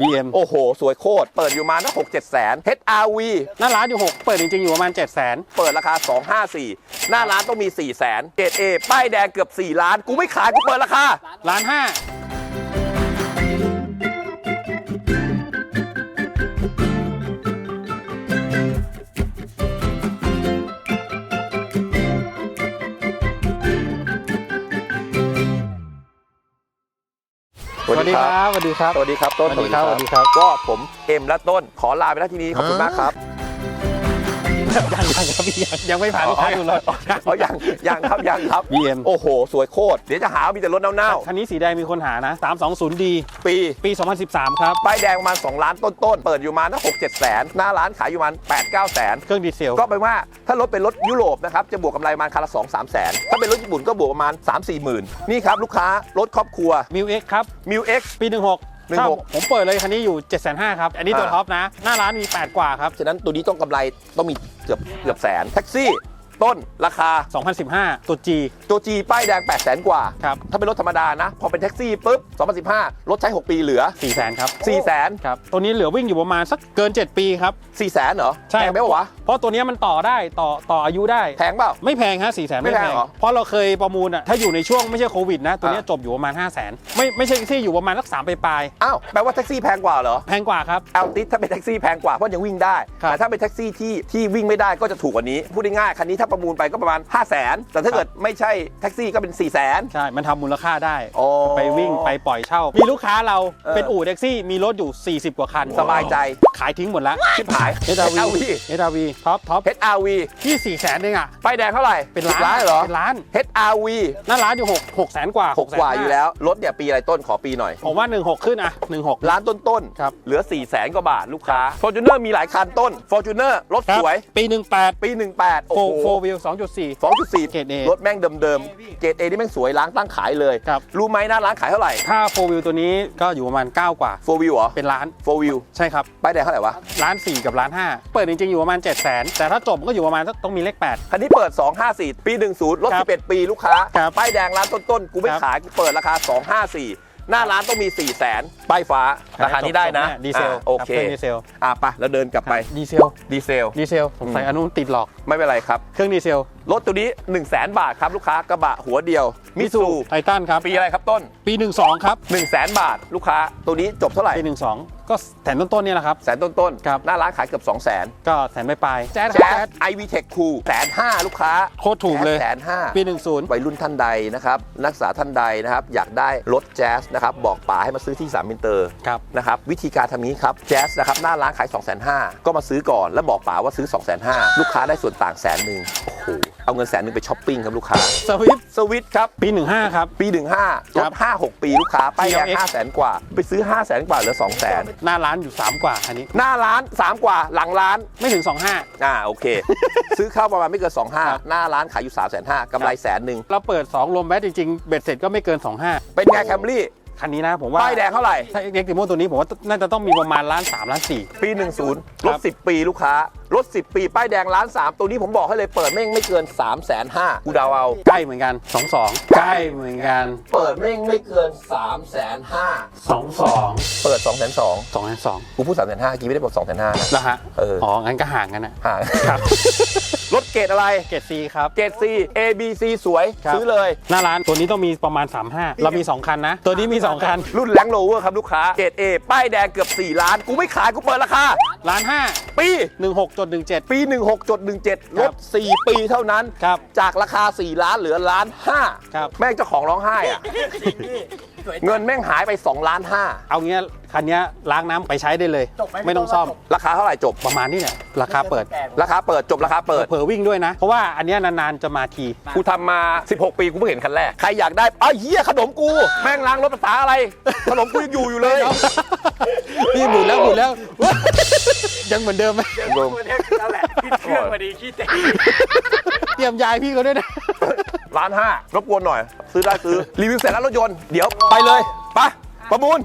BM โอ้โห สวยโคตร เปิดอยู่มาตั้งหกเจ็ดแสน HRV หน้าร้านอยู่ 6 เปิดจริงๆ อยู่ประมาณ 7 0 0 0 0 0เปิดราคา 254 หน้าร้านต้องมี 4 0 0แสนเกรด A ป้ายแดงเกือบ 4 ล้าน กูไม่ขาย กูเปิดราคาล้านห้า สวัสดีครับ สวัสดีครับ สวัสดีครับ ต้นสวัสดีครับ สวัสดีครับ ก็ผมเอ็มและต้นขอลาไปแล้วทีนี้ ขอบคุณมากครับ ยังยังครับพี่ยังยังไม่ผ่านลูกค้าดูรถเอายังยังครับยังครับ BM โอ้โห สวยโคตร เดี๋ยวจะหาว่ามีแต่รถเน่าคันนี้สีแดงมีคนหานะ 320D ๆปี ปี 2013 ครับ ป้ายแดงประมาณ 2 ล้านต้นๆ เปิดอยู่มาตั้งหกเจ็ดแสน หน้าร้านขายอยู่ประมาณ8 9 แสน เครื่องดีเซล ก็แปลว่าถ้ารถเป็นรถยุโรปนะครับ จะบวกกำไรประมาณคันละ2 3 แสน ถ้าเป็นรถญี่ปุ่นก็บวกประมาณ 3 4 หมื่น นี่ครับ ลูกค้ารถครอบครัวมิวเอ็กครับ m ิว X ปี 16 16 ถ้าผมเปิดเลยคันนี้อยู่ 7,500ครับ อันนี้ตัวอ่า ท็อปนะ หน้าร้านมี 8 กว่าครับ ฉะนั้นตัวนี้ต้องกำไรต้องมี เกือบเกือบแสนแท็กซี่ ต้นราคา 2015 ตัว G ตัว G ป้ายแดง 8 0 0แสนกว่า ครับถ้าเป็นรถธรรมดานะ พอเป็นแท็กซี่ปุ๊บ 2015 รถใช้ 6 ปีเหลือ400,000ครับ4 0 0แสนครับ ตัวนี้เหลือวิ่งอยู่ประมาณสักเกิน 7 ปีครับ4แสนเหรอใช่ แพงไหมวะ เพราะตัวนี้มันต่อได้ต่อต่ออายุได้ แพงเปล่า ไม่แพงฮะสี่แสนไม่ไม่แพแพงง เหรอเพราะเราเคยประมูลอะถ้าอยู่ในช่วงไม่ใช่โควิดนะ ตัวเนี้ยอะจบอยู่ประมาณ 5 0 0แสนไม่ไม่ใช่ที่อยู่ประมาณสักสามปลายอ้าวแปลว่าแท็กซี่แพงกว่าเหรอๆแพงกว่าครับ แอลติสถ้าเป็นแท็กซี่แพงกว่าเพราะยังวิ่งได้ครับ แต่ถ้าเป็นแท็กซี่ที่ที่วิ่งไม่ได้ก็จะถูกกว่านี้พูดง่ายๆคันนี้ถ้าประมูลไปก็ประมาณ 5 0 0แสนแต่ถ้าเกิดไม่ใช่แท็กซี่ก็เป็น 4 0 0แสนใช่ มันทำมูลค่าได้โอ้ไปวิ่งไปปล่อยเช่า มีลูกค้าเราเออ เป็นอู่แท็กซี่ มีรถอยู่ 40 กว่าคันสบายใจขายทิ้งหมดแล้ว ชิบหาย HRV HRV HRV ท็อปท็อป HRV ที่4แสนเองอะป้ายแดงเท่าไหร่เป็นล้านล้านเหรอ เป็นล้าน HRV หน้าร้านอยู่6 6แสนกว่า6กว่าอยู่แล้ว รถเนี่ยปีอะไรต้นขอปีหน่อย ผมว่า 16 ขึ้นอะ16 ล้านต้นๆครับเหลือ 4 0 0แสนกว่าบาทลูกค้า Fortuner มีหลายคันต้น Fortuner รถครับสวย ปี 18 ปี 18 โอ้โฟโหโฟวิว2.4 2.4 เกรด A รถแม่งเดิมๆ เกรด A นี่แม่งสวยล้างตั้งขายเลย ครับ รู้ไหมหน้าร้านขายเท่าไหร่ ถ้าโฟวิวตัวนี้ก็อยู่ประมาณ 9 กว่า4 View เหรอ เป็นล้าน4 View ใช่ครับ ป้ายแดงเท่าไหร่วะ ล้าน4กับล้าน5เปิดจริงๆ อยู่ประมาณ 7 0 0 0 0 0 แต่ถ้าจบก็อยู่ประมาณสักต้องมีเลขคันนี้เปิด 254 ปี 10 รถ ครับ11 ปีลูกค้า ครับป้ายแดงร้านต้นๆ กูไม่ครับ ขายกูเปิดราคา 254 หน้าร้านต้องมี 4 0 0แสนป้ายฟ้า ราคานี้ได้นะดีเซลอ่าโอเครับรื่องดีเซล อะไปแล้วเดินกลับไปดีเซล ดีเซล ดีเซลสงสัยอืมอนุติดหลอก ไม่เป็นไรครับ เครื่องดีเซล รถตัวนี้ 1 0 0 0 0แบาทครับลูกค้ากระบะหัวเดียวมิซูไททันครับ ปีอะไรครับต้น ปี 12 ครับ 1 0 0 0 0แบาทลูกค้าตัวนี้จบเท่าไหร่ปี 12 ก็แสนต้นๆเนี่ยแหละครับ แสนต้นครับ หน้าร้านขายเกือบ 2 0 0 0 0นก็แสนไม่ปลายแจ๊ดแจ๊สไอวีเทคคูแสนห้าลูกค้าโคตรถูกเลย แสนห้า ปี 10 วัยรุ่นท่านใดนะครับ นักศึกษาท่านใดนะครับ อยากได้รถแจ๊สนะครับ บอกป๋าให้มาซื้อที่สามมินเตอร์ครับ นะครับ วิธีการทำนี้ครับ แจ๊สนะครับ หน้าร้านขาย 2 5 0 0 0ก็มาซื้อก่อน แล้วบอกป๋าว่าซื้อ 2 5 0 0 0ลูกค้าได้ส่วนต่างแสนหนึ่งโอ้โหเอาเงินแสนหนึ่งไปช้อปปิ้งครับลูกค้า สวิฟสวิตครับ ปี 15 ครับ ปี 15รครัถบ5 6 ปีลูกค้าป้ายแดง GLX 5 0 0 0 0 0 กว่า ไปซื้อ 5 0 0 0 0 0 กว่าเหลือ 2 0 0 0 0 0หน้าร้านอยู่ 3 กว่าอันนี้ หน้าร้าน 3 กว่าหลังร้านไม่ถึง 25 อ่าโอเค ซื้อเข้าประมาณไม่เกิน2ครับ5หน้าร้านขายอยู่ 3 5 0 0 0กำไรแสนหนึ่งเราเปิด 2 รวมแบตจริงๆ เบ็ดเสร็จก็ไม่เกิน 25 เป็นไงแคมรี่ คันนี้นะผมว่าป้ายแดงเท่าไหร่ ถ้าเอ็กติโมตัวนี้ผมว่าน่าจะต้องมีประมาณล้าน3ล้านปี 10รถ10 ปีลูกค้ารถ10 ปี ป้ายแดงล้าน3ตัวนี้ผมบอกให้เลยเปิดแม่งไม่เกิน 3 5 0 0 0 0กูเดาเอา4ใกล้เหมือนกัน22ใกล้เหมือนกันเปิดแม่งไม่เกิน 3 5 0 0 22เปิด 2 2 0 0 2ล้าน2กูพูด 3 5 0 0กี้ไม่ได้บอก 2 5 0 0นะนะฮะเอออ๋องั้นก็ห่างกันนะ ห่างครับ รถเกรดอะไร เกรด C ครับ เกรด C A B C สวย ครับ ซื้อเลย หน้าร้านตัวนี้ต้องมีประมาณ 35 เรามี 2 คันนะ ตัวนี้มี 2 คัน รุ่นแลงโรเวอร์ครับลูกค้า เกรด A ป้ายแดงเกือบ 4 ล้าน กูไม่ขาย กูเปิดราคาล้านห้าปี 16.17 ปี 16.17คลรับด4 ปีเท่านั้น ครับจากราคา 4 ล้านเหลือล้านห้าครับ แม่งเจ้าของร้องไห้อะ เงินแม่งหายไป2ล้านห้าเอางี้คันนี้ล้างน้ำไปใช้ได้เลยไม่ต้องซ่อม ราคาเท่าไหร่จบ ประมาณนี้แหละราคาเปิดราคาเปิดจบราคาเปิด เผลอวิ่งด้วยนะ เพราะว่าอันเนี้ยนานๆจะมาที กูทำมา 16 ปีกูเพิ่งเห็นคันแรก ใครอยากได้อ้าวเหี้ยขนมกู แม่งล้างรถภาษาอะไร ขนมกูยังอยู่อยู่เลยพี่หมุนแล้วหมุนแล้ว ยังเหมือนเดิมไหมรวมนั่นแหละพี่เครื่องพอดีขี้เตะเตรียมยายพี่เขาด้วยนะ ล้านห้ารบกวนหน่อย ซื้อได้ซื้อ รีวิวเสร็จแล้วรถยนต์ เดี๋ยวไปเลยไปประมูล